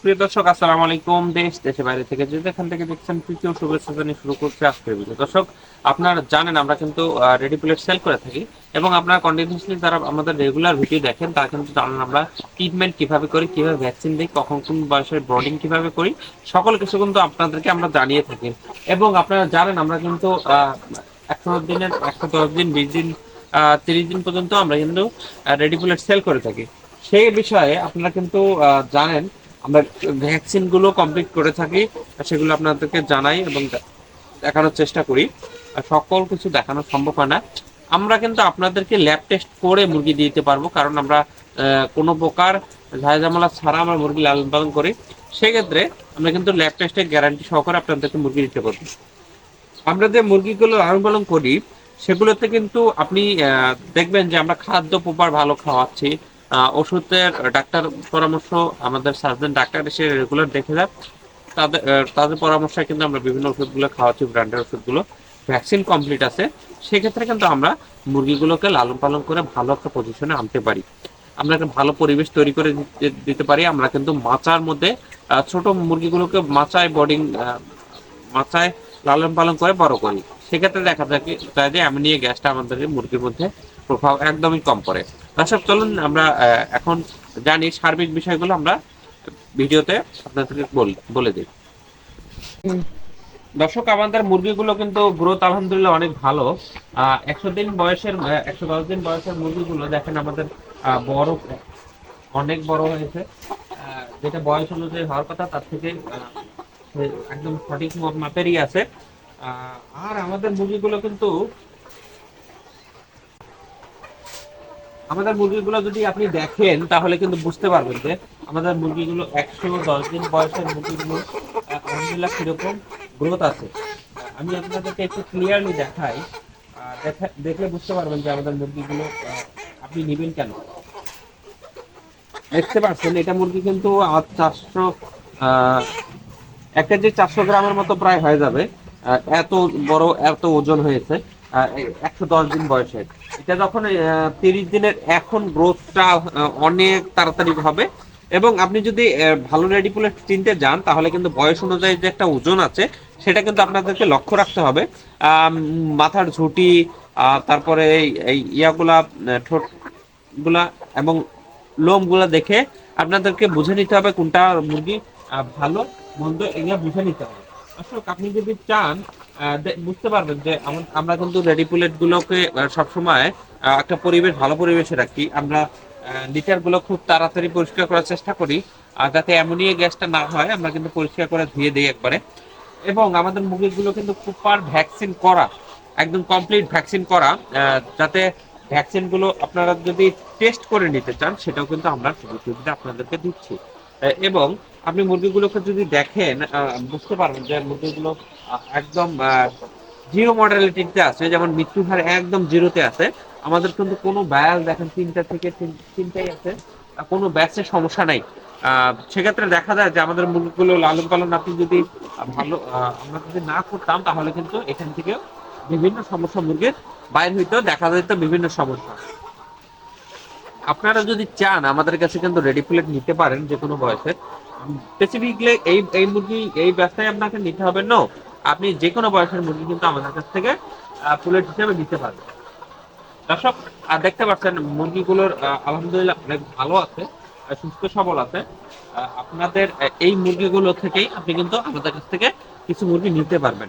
প্রিয় দর্শক, আসসালামু আলাইকুম। দেশ দেশে বাইরে থেকে যে থেকে দেখছেন তৃতীয় শুভেচ্ছা শুরু করছে আজকের ভিডিও দর্শক, আপনারা জানেন আমরা কিন্তু রেডি প্লেট সেল করে থাকি এবং আপনারা কন্টিনিউসলি যারা আমাদের রেগুলার ভিডিও দেখেন, তারা কিন্তু জানেন আমরা ট্রিটমেন্ট কীভাবে করি, কীভাবে ভ্যাকসিন দিই, কখন কোন বয়সের ব্রডিং কীভাবে করি, সকল কিছু কিন্তু আপনাদেরকে আমরা জানিয়ে থাকি। এবং আপনারা জানেন আমরা কিন্তু একশো দিনের একশো দশ দিন, বিশ দিন তিরিশ দিন পর্যন্ত আমরা কিন্তু রেডি প্লেট সেল করে থাকি। সেই বিষয়ে আপনারা কিন্তু জানেন আমরা ভ্যাকসিনগুলো কমপ্লিট করে থাকি সেগুলো আপনাদেরকে জানাই এবং দেখানোর চেষ্টা করি। সকল কিছু দেখানো সম্ভব হয় না। আমরা কিন্তু আপনাদেরকে ল্যাব টেস্ট করে মুরগি দিতে পারব, কারণ আমরা কোনো প্রকার ঝামেলা ছাড়া আমরা মুরগি লালন পালন করি। সেক্ষেত্রে আমরা কিন্তু ল্যাব টেস্টের গ্যারান্টি সহকারে আপনাদেরকে মুরগি দিতে পারব। আমরা যে মুরগিগুলো লালন পালন করি, সেগুলোতে কিন্তু আপনি দেখবেন যে আমরা খাদ্য প্রপার ভালো খাওয়াচ্ছি ওষুধের ডাক্তার পরামর্শ আমাদের সার্জন ডাক্তার এসে রেগুলার দেখে যায়। তাদের তাদের পরামর্শে কিন্তু আমরা বিভিন্ন ওষুধগুলো খাওয়াচ্ছি ব্র্যান্ডের ওষুধগুলো। ভ্যাকসিন কমপ্লিট আছে। সেক্ষেত্রে কিন্তু আমরা মুরগিগুলোকে লালন পালন করে ভালো একটা পজিশনে আনতে পারি। আমরা একটা ভালো পরিবেশ তৈরি করে দিতে- পারি। আমরা কিন্তু মাচার মধ্যে ছোট মুরগিগুলোকে মাচায় বোর্ডিং মাচায় লালন পালন করে বড় করি। সেক্ষেত্রে দেখা যায় যে অ্যামোনিয়া গ্যাসটা আমাদের মুরগির মধ্যে প্রভাব একদমই কম পড়ে। দর্শক, চলুন আমরা এখন জানি সার্বিক বিষয়গুলো আমরা ভিডিওতে আপনাদেরকে বলে দিই। দর্শক, আমাদের মুরগিগুলো কিন্তু গ্রোথ আলহামদুলিল্লাহ অনেক ভালো। একশো দিন বয়সের একশো দশ দিন বয়সের মুরগিগুলো দেখেন আমাদের বড়, অনেক বড় হয়েছে। যেটা বয়স অনুযায়ী হওয়ার কথা, তার থেকে একদম সঠিক মাপেরই আছে। আর আমাদের মুরগিগুলো কিন্তু আমাদের মুরগিগুলো যদি আপনি দেখেন, তাহলে কিন্তু বুঝতে পারবেন যে আমাদের মুরগিগুলো একশো দশ দিন বয়সের মুরগিগুলো আলহামদুলিল্লাহ কীরকম গ্রোথ আছে। আমি আপনাদেরকে একটু ক্লিয়ারলি দেখাই। দেখা- দেখলে বুঝতে পারবেন যে আমাদের মুরগিগুলো আপনি নেবেন কেন। দেখতে পাচ্ছেন, এটা মুরগি কিন্তু আমার চারশো একটা যে চারশো গ্রামের মতো প্রায় হয়ে যাবে। এত বড়, এত ওজন হয়েছে। একশো দশ দিন বয়সে এটা যখন তিরিশ দিনের এখন গ্রোথটা অনেক তাড়াতাড়ি হবে। এবং আপনি যদি ভালো রেডি চিনতে যান তাহলে কিন্তু বয়স অনুযায়ী যে একটা ওজন আছে সেটা কিন্তু আপনাদেরকে লক্ষ্য রাখতে হবে। মাথার ঝুঁটি তারপরে এই- ইয়াগুলা আহ, ঠোঁটগুলা এবং লোমগুলা দেখে আপনাদেরকে বুঝে নিতে হবে কোনটা মুরগি ভালো মন্দ এগুলা বুঝে নিতে হবে। দর্শক আপনি যদি চান বুঝতে পারবেন যে আমরা কিন্তু রেডি পুলেট গুলোকে সবসময় একটা পরিবেশ, ভালো পরিবেশে রাখি। আমরা লিটারগুলো খুব তাড়াতাড়ি পরিষ্কার করার চেষ্টা করি, আর যাতে অ্যামোনিয়া গ্যাসটা না হয়, আমরা কিন্তু পরিষ্কার করে ধুয়ে দিই একবারে। এবং আমাদের মুরগিগুলো কিন্তু প্রপার ভ্যাকসিন করা, একদম কমপ্লিট ভ্যাকসিন করা যাতে ভ্যাকসিনগুলো আপনারা যদি টেস্ট করে নিতে চান, সেটাও কিন্তু আমরা সুযোগ সুবিধা আপনাদেরকে দিচ্ছি। এবং আপনি মুরগিগুলোকে যদি দেখেন বুঝতে পারবেন যে মুরগিগুলো একদম জিরো মডালিটিতে আছে, যেমন মৃত্যুর হার একদম জিরোতে আছে। আমাদের কিন্তু কোনো ব্যাস দেখেন, তিনটা থেকে তিন- তিনটাই আছে। কোনো ব্যাসের সমস্যা নাই। সেক্ষেত্রে দেখা যায় যে আমাদের মুরগিগুলো লালন পালন আপনি যদি ভালো আমরা যদি না করতাম, তাহলে কিন্তু এখান থেকে বিভিন্ন সমস্যা মুরগির বাইর হইতেও দেখা যেত বিভিন্ন সমস্যা। আপনারা যদি চান, আমাদের কাছে কিন্তু রেডি প্লেট নিতে পারেন যে কোনো বয়সে। স্পেসিফিকলি এই এই মুরগি, এই ব্যবসায় আপনাকে নিতে হবে নো আপনি যে কোনো বয়সের মুরগি কিন্তু আমাদের কাছ থেকে প্লেট হিসেবে নিতে পারবেন। দর্শক দেখতে পাচ্ছেন মুরগিগুলোর আলহামদুলিল্লাহ অনেক ভালো আছে সুস্থ সবল আছে। আপনাদের এই মুরগিগুলো থেকেই আপনি কিন্তু আমাদের কাছ থেকে কিছু মুরগি নিতে পারবেন।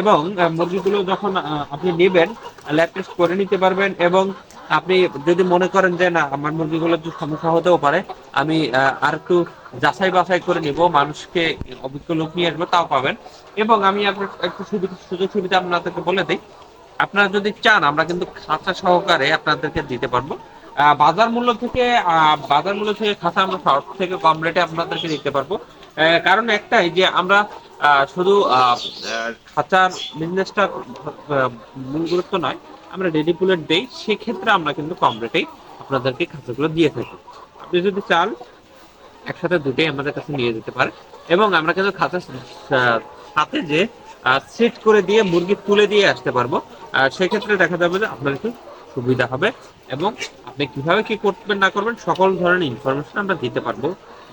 এবং মুরগিগুলো যখন আপনি নেবেন ল্যাব টেস্ট করে নিতে পারবেন এবং আপনি যদি মনে করেন যে, না, আমার মুরগিগুলোর যে সমস্যা হতেও পারে, আমি আর একটু যাচাই বাছাই করে নিব, মানুষকে অভিজ্ঞ লোক নিয়ে আসব, তাও পাবেন। এবং আমি আপনার একটু সুবিধা সুযোগ সুবিধা আপনাদেরকে বলে দিই, আপনারা যদি চান, আমরা কিন্তু খাঁচা সহকারে আপনাদেরকে দিতে পারব। বাজার মূল্য থেকে বাজার মূল্য থেকে খাঁচা আমরা সব থেকে কম রেটে আপনাদেরকে দিতে পারব। কারণ একটাই যে, আমরা শুধু খাঁচার বিজনেসটা মূল গুরুত্ব নয়, আমরা রেডি পুলেট দেই, সেক্ষেত্রে আমরা কিন্তু কম রেটেই আপনাদেরকে খাঁচাগুলো দিয়ে থাকি। আপনি যদি চান, একসাথে দুটোই আমাদের কাছে নিয়ে যেতে পারে এবং আমরা কিন্তু খাঁচার সাথে যে সেট করে দিয়ে, মুরগি তুলে দিয়ে আসতে পারব সেক্ষেত্রে দেখা যাবে যে আপনার একটু সুবিধা হবে এবং আপনি কীভাবে কি করবেন, না করবেন, সকল ধরনের ইনফরমেশন আমরা দিতে পারব।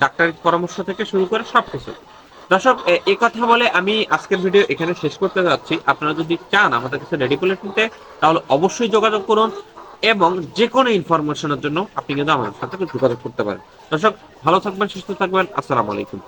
ডাক্তারের পরামর্শ থেকে শুরু করে সবকিছু। দর্শক, এ- কথা বলে আমি আজকের ভিডিও এখানে শেষ করতে যাচ্ছি। আপনারা যদি চান আমাদের কাছে রেডি রেডিকুলেট নিতে তাহলে অবশ্যই যোগাযোগ করুন এবং যে কোনো ইনফরমেশনের জন্য আপনি কিন্তু আমাদের সাথে যোগাযোগ করতে পারেন। দর্শক, ভালো থাকবেন, সুস্থ থাকবেন। আসসালামু আলাইকুম।